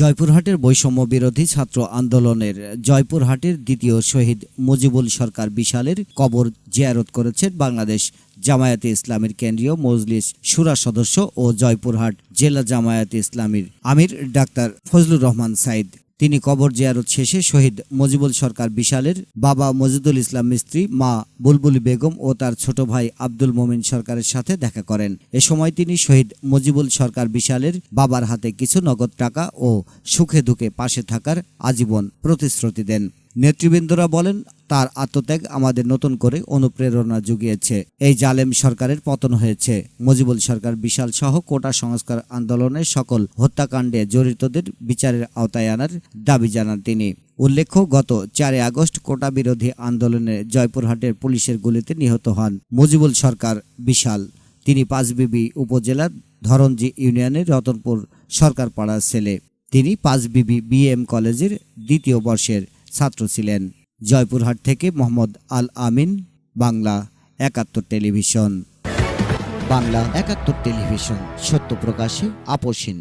জয়পুরহাটের বৈষম্য বিরোধী ছাত্র আন্দোলনের জয়পুরহাটের দ্বিতীয় শহীদ মুজিবুল সরকার বিশালের কবর জিয়ারত করেছেন বাংলাদেশ জামায়াতে ইসলামীর কেন্দ্রীয় মজলিস সুরা সদস্য ও জয়পুরহাট জেলা জামায়াতে ইসলামীর আমির ডাক্তার ফজলুর রহমান সাইদ। তিনি কবর জিয়ারত শেষে শহীদ মজিবুল সরকার বিশালের বাবা মজিদুল ইসলাম মিস্ত্রি, মা বুলবুল বেগম ও তার ছোট ভাই আব্দুল মোমিন সরকারের সাথে দেখা করেন। এ সময় তিনি শহীদ মজিবুল সরকার বিশালের বাবার হাতে কিছু নগদ টাকা ও সুখে দুঃখে পাশে থাকার আজীবন প্রতিশ্রুতি দেন। নেতৃবৃন্দরা বলেন তার আত্মত্যাগ আমাদের নতুন করে অনুপ্রেরণা জুগিয়েছে। এই জালেম সরকারের পতন হয়েছে। মুজিবুল সরকার বিশাল সহ কোটা সংস্কার আন্দোলনের সকল হত্যাকাণ্ডে জড়িতদের বিচারের আওতায় আনার দাবি জানান তিনি। উল্লেখ্য, গত চারে আগস্ট কোটা বিরোধী আন্দোলনে জয়পুরহাটের পুলিশের গুলিতে নিহত হন মুজিবুল সরকার বিশাল। তিনি পাঁচবিবি উপজেলার ধরঞ্জি ইউনিয়নের রতনপুর সরকার পাড়ার ছেলে। তিনি পাঁচবিবি বিএম কলেজের দ্বিতীয় বর্ষের ছাত্র ছিলেন। জয়পুরহাট থেকে মোহাম্মদ আল আমিন বাংলা একাত্তর টেলিভিশন। বাংলা একাত্তর টেলিভিশন সত্য প্রকাশে আপোষহীন